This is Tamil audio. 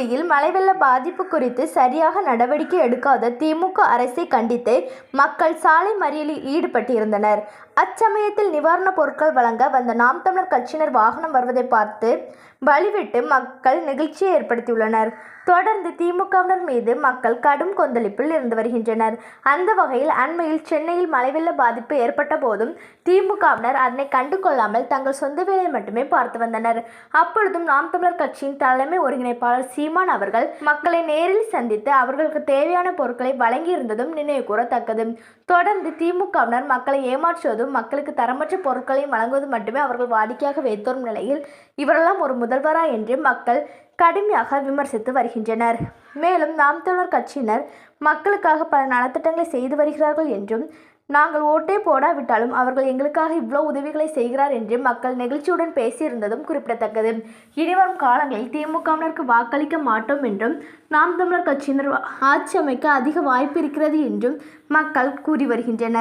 தூத்துக்குடியில் மழை வெள்ள பாதிப்பு குறித்து சரியாக நடவடிக்கை எடுக்காத திமுக அரசை கண்டித்து மக்கள் சாலை மறியலில் ஈடுபட்டிருந்தனர். அச்சமயத்தில் நிவாரணப் பொருட்கள் வழங்க வந்த நாம் தமிழர் கட்சியினர் வாகனம் வருவதை பார்த்து வழிவிட்டு மக்கள் நெகிழ்ச்சியை ஏற்படுத்தியுள்ளனர். தொடர்ந்து திமுகவினர் மீது மக்கள் கடும் கொந்தளிப்பில் இருந்து வருகின்றனர். அந்த வகையில் அண்மையில் சென்னையில் மழை வெள்ள பாதிப்பு ஏற்பட்ட போதும் திமுகவினர் அதனை கண்டு கொள்ளாமல் தங்கள் சொந்த வேலையை மட்டுமே பார்த்து வந்தனர். அப்பொழுதும் நாம் தமிழர் கட்சியின் தலைமை ஒருங்கிணைப்பாளர் சீமான் அவர்கள் மக்களை நேரில் சந்தித்து அவர்களுக்கு தேவையான பொருட்களை வழங்கியிருந்ததும் நினைவு கூறத்தக்கது தொடர்ந்து திமுகவினர் மக்களை ஏமாற்றுவதும் மக்களுக்கு தரமற்ற பொருட்களையும் வழங்குவதும் மட்டுமே அவர்கள் வாடிக்கையாக வைத்தோரும் நிலையில் இவரெல்லாம் ஒரு முதல்வரா என்று மக்கள் கடுமையாக விமர்சித்து வருகின்றனர். மேலும் நாம் தமிழர் கட்சியினர் மக்களுக்காக பல நலத்திட்டங்களை செய்து வருகிறார்கள் என்றும் நாங்கள் ஓட்டே போடாவிட்டாலும் அவர்கள் எங்களுக்காக இவ்வளோ உதவிகளை செய்கிறார் என்று மக்கள் நெகிழ்ச்சியுடன் பேசியிருந்ததும் குறிப்பிடத்தக்கது. இனிவரும் காலங்களில் திமுகவினருக்கு வாக்களிக்க மாட்டோம் என்றும் நாம் தமிழர் கட்சியினர் ஆட்சி அமைக்க அதிக வாய்ப்பு இருக்கிறது என்றும் மக்கள் கூறி வருகின்றனர்.